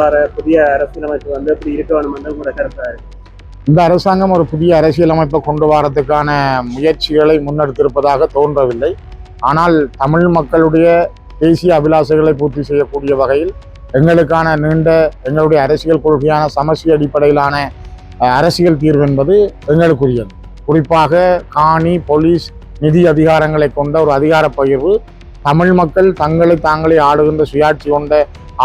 வர புதிய அரசியலமைப்பு வந்து இப்படி இருக்க வேணும் என்று உங்களோட கருத்தா இருக்கு. இந்த அரசாங்கம் ஒரு புதிய அரசியலமைப்பை கொண்டு வரதுக்கான முயற்சிகளை முன்னெடுத்திருப்பதாக தோன்றவில்லை. ஆனால் தமிழ் மக்களுடைய தேசிய அபிலாஷைகளை பூர்த்தி செய்யக்கூடிய வகையில் எங்களுக்கான நீண்ட எங்களுடைய அரசியல் கொள்கையான சமஷ்டி அடிப்படையிலான அரசியல் தீர்வு என்பது எங்களுக்குரியது. குறிப்பாக காணி போலீஸ் நிதி அதிகாரங்களை கொண்ட ஒரு அதிகார பகிர்வு தமிழ் மக்கள் தங்களை தாங்களே ஆளுகின்ற சுயாட்சி கொண்ட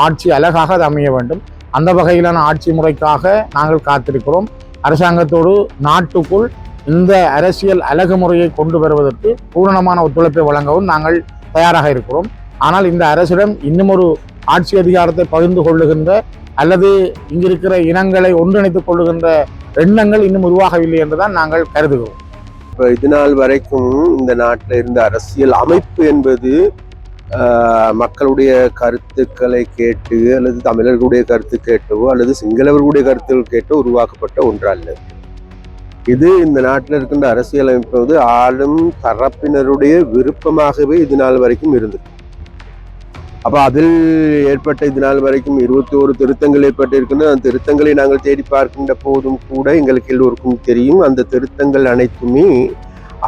ஆட்சி அழகாக அது அமைய வேண்டும். அந்த வகையிலான ஆட்சி முறைக்காக நாங்கள் காத்திருக்கிறோம். அரசாங்கத்தோடு நாட்டுக்குள் இந்த அரசியல் அழகு முறையை கொண்டு வருவதற்கு பூரணமான ஒத்துழைப்பை வழங்கவும் நாங்கள் தயாராக இருக்கிறோம். ஆனால் இந்த அரசிடம் இன்னும் ஒரு ஆட்சி அதிகாரத்தை பகிர்ந்து கொள்ளுகின்ற அல்லது இங்கிருக்கிற இனங்களை ஒன்றிணைத்துக் கொள்ளுகின்ற எண்ணங்கள் இன்னும் உருவாகவில்லை என்றுதான் நாங்கள் கருதுகிறோம். இப்போ இது நாள் வரைக்கும் இந்த நாட்டில் இருந்த அரசியல் அமைப்பு என்பது மக்களுடைய கருத்துக்களை கேட்டு அல்லது தமிழர்களுடைய கருத்து கேட்டோ அல்லது சிங்களவர்களுடைய கருத்துக்கள் கேட்டோ உருவாக்கப்பட்ட ஒன்றல்ல. இது இந்த நாட்டில் இருக்கின்ற அரசியலமைப்பு வந்து ஆளும் தரப்பினருடைய விருப்பமாகவே இது நாள் வரைக்கும் இருந்தது. அப்போ அதில் ஏற்பட்ட இது நாள் வரைக்கும் இருபத்தி ஒரு திருத்தங்கள் ஏற்பட்டிருக்கின்றன அந்த திருத்தங்களை நாங்கள் தேடி பார்க்கின்ற போதும் கூட எங்களுக்கு எல்லோருக்கும் தெரியும். அந்த திருத்தங்கள் அனைத்துமே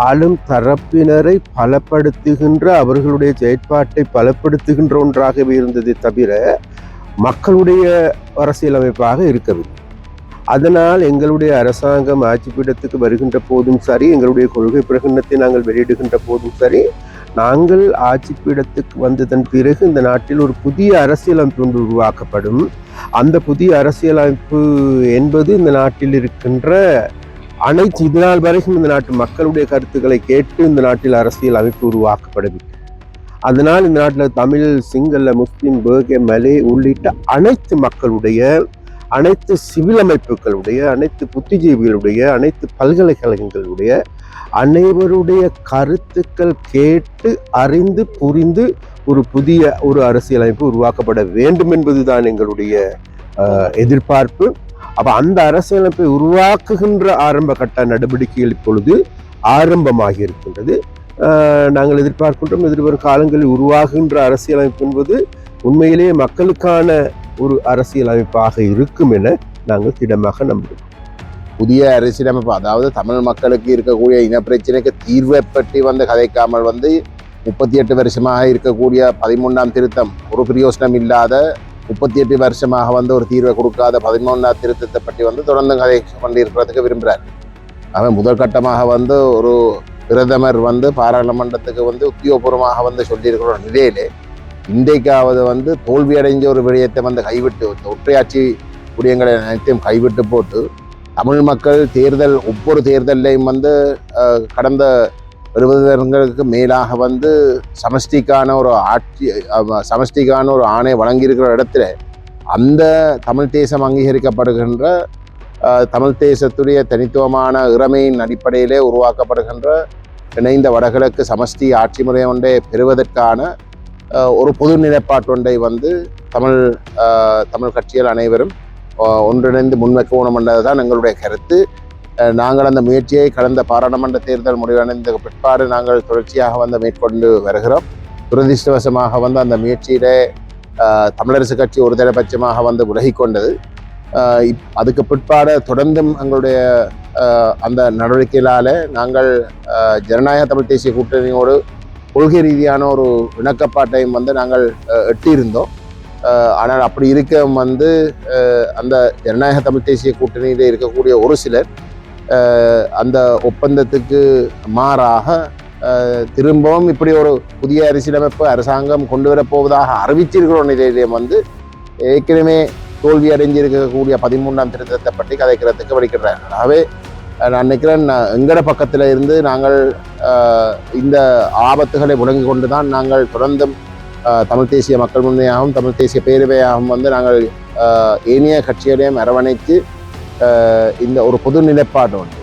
ஆளும் தரப்பினரை பலப்படுத்துகின்ற அவர்களுடைய செயற்பாட்டை பலப்படுத்துகின்ற ஒன்றாகவே இருந்ததை தவிர மக்களுடைய அரசியலமைப்பாக இருக்கவில்லை. அதனால் எங்களுடைய அரசாங்கம் ஆட்சி பீடத்துக்கு வருகின்ற போதும் சரி எங்களுடைய கொள்கை பிரகடனத்தை நாங்கள் வெளியிடுகின்ற போதும் சரி நாங்கள் ஆட்சி பீடத்துக்கு வந்ததன் பிறகு இந்த நாட்டில் ஒரு புதிய அரசியலமைப்பு ஒன்று உருவாக்கப்படும். அந்த புதிய அரசியலமைப்பு என்பது இந்த நாட்டில் இருக்கின்ற அனைத்து இதனால் வரைக்கும் இந்த நாட்டு மக்களுடைய கருத்துக்களை கேட்டு இந்த நாட்டில் அரசியல் அமைப்பு உருவாக்கப்படவில்லை. அதனால் இந்த நாட்டில் தமிழ் சிங்கள முஸ்லீம் பேகே மலே உள்ளிட்ட அனைத்து மக்களுடைய அனைத்து சிவில் அமைப்புகளுடைய அனைத்து புத்திஜீவிகளுடைய அனைத்து பல்கலைக்கழகங்களுடைய அனைவருடைய கருத்துக்கள் கேட்டு அறிந்து புரிந்து ஒரு புதிய ஒரு அரசியலமைப்பு உருவாக்கப்பட வேண்டும் என்பதுதான் எங்களுடைய எதிர்பார்ப்பு. அப்ப அந்த அரசியலமைப்பை உருவாக்குகின்ற ஆரம்ப கட்ட நடவடிக்கைகள் இப்பொழுது ஆரம்பமாகி இருக்கின்றது. நாங்கள் எதிர்பார்க்கின்றோம் எதிர்வரும் காலங்களில் உருவாகுகின்ற அரசியலமைப்பு என்பது உண்மையிலேயே மக்களுக்கான ஒரு அரசியலமைப்பாக இருக்கும் என நாங்கள் திடமாக நம்புகிறோம். புதிய அரசியலமைப்பு அதாவது தமிழ் மக்களுக்கு இருக்கக்கூடிய இனப்பிரச்சனைக்கு தீர்வை பற்றி வந்து கதைக்காமல் வந்து முப்பத்தி எட்டு வருஷமாக இருக்கக்கூடிய பதிமூன்றாம் திருத்தம் ஒரு பிரயோசனம் இல்லாத முப்பத்தி எட்டு வருஷமாக வந்து ஒரு தீர்வை கொடுக்காத பதிமூன்றாம் திருத்தத்தை பற்றி வந்து தொடர்ந்து கதை கொண்டிருக்கிறதுக்கு விரும்புகிறார். அவன் முதற்கட்டமாக வந்து ஒரு பிரதமர் வந்து பாராளுமன்றத்துக்கு வந்து உத்தியோகபூர்வமாக வந்து சொல்லியிருக்கிற நிலையிலே இன்றைக்காவது வந்து தோல்வி அடைஞ்ச ஒரு விடயத்தை வந்து கைவிட்டு ஒற்றையாட்சி விடயங்களை அனைத்தையும் கைவிட்டு போட்டு தமிழ் மக்கள் தேர்தல் ஒவ்வொரு தேர்தலையும் வந்து கடந்த இருபது வருடங்களுக்கு மேலாக வந்து சமஷ்டிக்கான ஒரு ஆட்சி சமஷ்டிக்கான ஒரு ஆணை வழங்கியிருக்கிற இடத்துல அந்த தமிழ் தேசம் அங்கீகரிக்கப்படுகின்ற தமிழ் தேசத்துடைய தனித்துவமான இறமையின் அடிப்படையிலே உருவாக்கப்படுகின்ற இணைந்த வடகிழக்கு சமஷ்டி ஆட்சி முறை ஒன்றை பெறுவதற்கான ஒரு பொது நிலைப்பாட்டு ஒன்றை வந்து தமிழ் தமிழ் கட்சிகள் அனைவரும் ஒன்றிணைந்து முன்வைக்கணும் என்பதுதான் எங்களுடைய கருத்து. நாங்கள் அந்த முயற்சியை கடந்த பாராளுமன்ற தேர்தல் முடிவடைந்த பிற்பாடு நாங்கள் தொடர்ச்சியாக வந்து மேற்கொண்டு வருகிறோம். துரதிருஷ்டவசமாக வந்து அந்த முயற்சியிலே தமிழரசு கட்சி ஒரு தலைபட்சமாக வந்து விலகிக் கொண்டது அதுக்கு பிற்பாடு தொடர்ந்தும் எங்களுடைய அந்த நடவடிக்கைகளால் நாங்கள் ஜனநாயக தமிழ் தேசிய கூட்டணியோடு கொள்கை ரீதியான ஒரு இணக்கப்பாட்டையும் வந்து நாங்கள் எட்டியிருந்தோம். ஆனால் அப்படி இருக்க வந்து அந்த ஜனநாயக தமிழ் தேசிய கூட்டணியில் இருக்கக்கூடிய ஒரு சிலர் அந்த ஒப்பந்தத்துக்கு மாறாக திரும்பவும் இப்படி ஒரு புதிய அரசியலமைப்பு அரசாங்கம் கொண்டு வரப்போவதாக அறிவிச்சிருக்கிற ஒரு வந்து ஏற்கனவே தோல்வி அடைஞ்சிருக்கக்கூடிய பதிமூன்றாம் திருத்தத்தை பற்றி கதைக்கிறதுக்கு வலிக்கிறார் ஆகவே நான் நினைக்கிறேன் நான் எங்கட பக்கத்தில் இருந்து நாங்கள் இந்த ஆபத்துகளை முடங்கி கொண்டு தான் நாங்கள் தொடர்ந்தும் தமிழ் தேசிய மக்கள் முன்னையாகவும் தமிழ் தேசிய பேரவையாகவும் வந்து நாங்கள் ஏனைய கட்சிகளையும் அரவணைத்து இந்த ஒரு பொது நிலைப்பாடு ஒன்று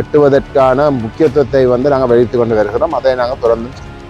எட்டுவதற்கான முக்கியத்துவத்தை வந்து நாங்கள் வெளித்து கொண்டு வருகிறோம். அதை நாங்கள் தொடர்ந்து